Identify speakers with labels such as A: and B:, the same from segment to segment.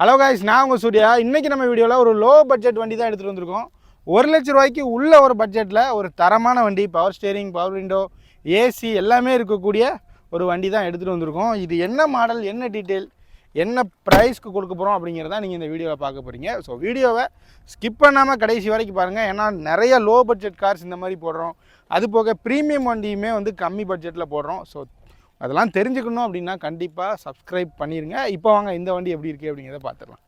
A: Hello guys நான் உங்கள் சூர்யா. இன்றைக்கி நம்ம வீடியோவில் ஒரு லோ பட்ஜெட் வண்டி தான் எடுத்துகிட்டு வந்திருக்கோம். ஒரு லட்ச ரூபாய்க்கு உள்ள ஒரு பட்ஜெட்டில் ஒரு தரமான வண்டி power steering power window AC எல்லாமே இருக்கக்கூடிய ஒரு வண்டி தான் எடுத்துகிட்டு வந்திருக்கோம். இது என்ன மாடல் என்ன டீட்டெயில் என்ன ப்ரைஸ்க்கு கொடுக்க போகிறோம் அப்படிங்கிறத நீங்கள் இந்த வீடியோவில் பார்க்க போகிறீங்க ஸோ வீடியோவை ஸ்கிப் பண்ணாமல் கடைசி வரைக்கும் பாருங்கள் ஏன்னா நிறைய லோ பட்ஜெட் கார்ஸ் இந்த மாதிரி போடுறோம். அது போக ப்ரீமியம் வண்டியுமே வந்து கம்மி பட்ஜெட்டில் போடுறோம். ஸோ அதெல்லாம் தெரிஞ்சுக்கணும் அப்படின்னா கண்டிப்பாக சப்ஸ்கிரைப் பண்ணிடுங்க இப்போ வாங்க இந்த வண்டி எப்படி இருக்குது அப்படிங்கிறத பார்த்துடலாம்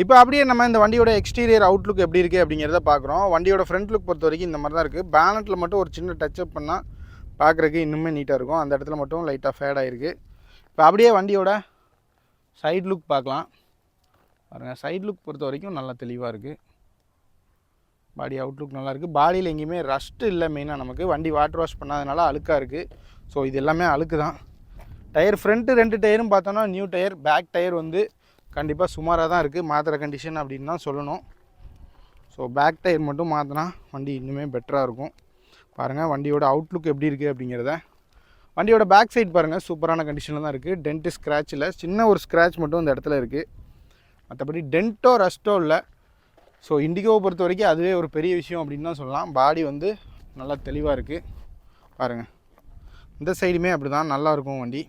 A: இப்போ அப்படியே நம்ம இந்த வண்டியோட எக்ஸ்டீரியர் அவுட்லுக் எப்படி இருக்குது அப்படிங்கிறத பார்க்குறோம். வண்டியோட ஃப்ரண்ட் லுக் பொறுத்த வரைக்கும் இந்த மாதிரி தான் இருக்குது பேனட்டில் மட்டும் ஒரு சின்ன டச்சப் பண்ணால் பார்க்குறதுக்கு இன்னுமே நீட்டாக இருக்கும். அந்த இடத்துல மட்டும் லைட்டாக ஃபேட் ஆகிருக்கு இப்போ அப்படியே வண்டியோட சைட் லுக் பார்க்கலாம். பாருங்கள் சைட் லுக் பொறுத்த வரைக்கும் நல்லா தெளிவாக இருக்குது பாடி அவுட்லுக் நல்லா இருக்குது பாடியில் எங்கேயுமே ரஸ்ட்டு இல்லை மெயினாக நமக்கு. வண்டி வாட்டர் வாஷ் பண்ணாதனால அழுக்காக இருக்குது ஸோ இது எல்லாமே அழுக்கு தான் டயர் ஃப்ரண்ட்டு ரெண்டு டயரும் பார்த்தோன்னா நியூ டயர் பேக் டயர் வந்து கண்டிப்பாக சுமாராக தான் இருக்குது மாத்திர கண்டிஷன் அப்படின்னு தான் சொல்லணும். ஸோ பேக் டயர் மட்டும் மாற்றினா வண்டி இன்னுமே பெட்டராக இருக்கும். பாருங்கள் வண்டியோட அவுட்லுக் எப்படி இருக்குது அப்படிங்கிறத. வண்டியோட பேக் சைட் பாருங்கள் சூப்பரான கண்டிஷனில் தான் இருக்குது டென்ட்டு ஸ்க்ராட்ச் இல்லை. சின்ன ஒரு ஸ்க்ராட்ச் மட்டும் இந்த இடத்துல இருக்குது மற்றபடி டென்ட்டோ ரஸ்ட்டோ இல்லை. ஸோ இண்டிகோவை பொறுத்த வரைக்கும் அதுவே ஒரு பெரிய விஷயம் அப்படின்னு தான் சொல்லலாம். பாடி வந்து நல்லா தெளிவாக இருக்குது பாருங்கள் இந்த சைடுமே அப்படி தான் நல்லாயிருக்கும் வண்டி.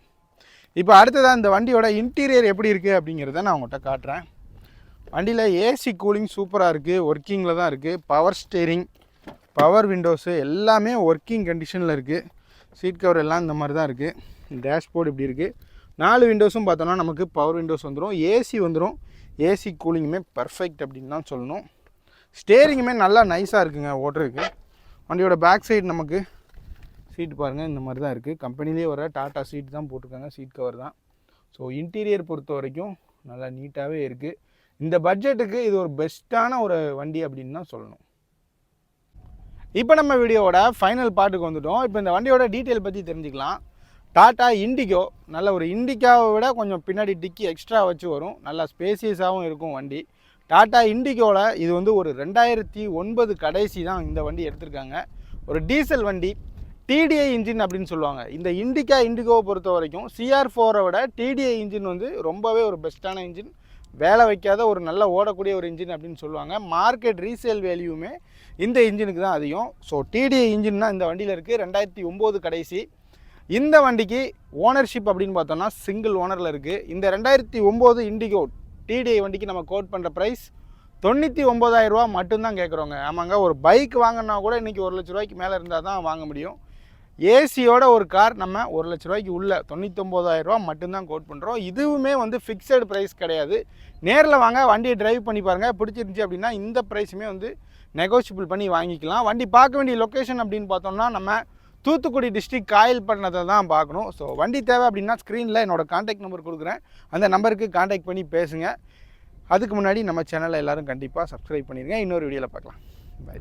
A: இப்போ அடுத்ததாக இந்த வண்டியோட இன்டீரியர் எப்படி இருக்குது அப்படிங்கிறத நான் உங்கள்கிட்ட காட்டுறேன். வண்டியில் ஏசி கூலிங் சூப்பராக இருக்குது ஒர்க்கிங்கில் தான் இருக்குது பவர் ஸ்டேரிங் பவர் விண்டோஸு எல்லாமே ஒர்க்கிங் கண்டிஷனில் இருக்குது சீட் கவர் எல்லாம் இந்த மாதிரி தான் இருக்குது டேஷ்போர்டு இப்படி இருக்குது நாலு விண்டோஸும் பார்த்தோன்னா நமக்கு பவர் விண்டோஸ் வந்துடும் ஏசி வந்துடும் ஏசி கூலிங்குமே பர்ஃபெக்ட் அப்படின்னு தான் சொல்லணும். ஸ்டேரிங்குமே நல்லா நைஸாக இருக்குங்க ஓட்டுறதுக்கு. வண்டியோட பேக் சைடு நமக்கு சீட் பாருங்கள் இந்த மாதிரி தான் இருக்குது கம்பெனிலே வர டாட்டா சீட் தான் போட்டிருக்காங்க. சீட் கவர் தான். ஸோ இன்டீரியர் பொறுத்த வரைக்கும் நல்லா நீட்டாகவே இருக்குது இந்த பட்ஜெட்டுக்கு இது ஒரு பெஸ்ட்டான ஒரு வண்டி அப்படின்னு தான் சொல்லணும். இப்போ நம்ம வீடியோவோட ஃபைனல் பாட்டுக்கு வந்துட்டோம். இப்போ இந்த வண்டியோட டீட்டெயில் பற்றி தெரிஞ்சுக்கலாம். டாட்டா இண்டிகோ நல்ல ஒரு இண்டிகாவை விட கொஞ்சம் பின்னாடி டிக்கி எக்ஸ்ட்ரா வச்சு வரும். நல்லா ஸ்பேசியஸாகவும் இருக்கும் வண்டி. டாட்டா இண்டிகோவில் இது வந்து ஒரு ரெண்டாயிரத்தி ஒன்பது கடைசி தான் இந்த வண்டி எடுத்திருக்காங்க. ஒரு டீசல் வண்டி. டிடிஐ இன்ஜின் அப்படின்னு சொல்லுவாங்க. இந்த இண்டிகா இண்டிகோவை பொறுத்த வரைக்கும் சிஆர் ஃபோரை விட டிடிஐ இன்ஜின் வந்து ரொம்பவே ஒரு பெஸ்ட்டான இன்ஜின் வேலை வைக்காத ஒரு நல்ல ஓடக்கூடிய ஒரு இன்ஜின் அப்படின்னு சொல்லுவாங்க. மார்க்கெட் ரீசேல் வேல்யூமே இந்த இன்ஜினுக்கு தான் அதிகம். ஸோ டிடிஐ இன்ஜின் தான் இந்த வண்டியில் இருக்குது ரெண்டாயிரத்தி ஒம்பது கடைசி. இந்த வண்டிக்கு ஓனர்ஷிப் அப்படின்னு பார்த்தோம்னா சிங்கிள் ஓனரில் இருக்குது இந்த ரெண்டாயிரத்தி ஒம்பது இண்டிகோ டிடிஐ வண்டிக்கு நம்ம கோட் பண்ணுற ப்ரைஸ் தொண்ணூற்றி ஒம்பதாயிரரூவா மட்டும்தான் கேட்குறோங்க ஆமாங்க ஒரு பைக் வாங்கினா கூட இன்றைக்கி ஒரு லட்ச ரூபாய்க்கு மேலே இருந்தால் தான் வாங்க முடியும். ஏசியோட ஒரு கார் நம்ம ஒரு லட்ச ரூபாய்க்கு உள்ள தொண்ணூத்தொம்பதாயிரரூவா மட்டும்தான் கோட் பண்ணுறோம் இதுவுமே வந்து ஃபிக்ஸட் ப்ரைஸ் கிடையாது. நேரில் வாங்க வண்டியை டிரைவ் பண்ணி பாருங்கள் பிடிச்சிருந்துச்சி அப்படின்னா இந்த ப்ரைஸுமே வந்து நெகோஷியபிள் பண்ணி வாங்கிக்கலாம். வண்டி பார்க்க வேண்டிய லொக்கேஷன் அப்படின்னு பார்த்தோம்னா நம்ம தூத்துக்குடி டிஸ்ட்ரிக் காயல் பண்ணதை தான் பார்க்கணும். ஸோ வண்டி தேவை அப்படின்னா ஸ்க்ரீனில் என்னோடய காண்டாக்ட் நம்பர் கொடுக்குறேன். அந்த நம்பருக்கு காண்டாக்ட் பண்ணி பேசுங்க. அதுக்கு முன்னாடி நம்ம சேனலை எல்லோரும் கண்டிப்பாக சப்ஸ்கிரைப் பண்ணிடுங்க இன்னொரு வீடியோவில் பார்க்கலாம். பை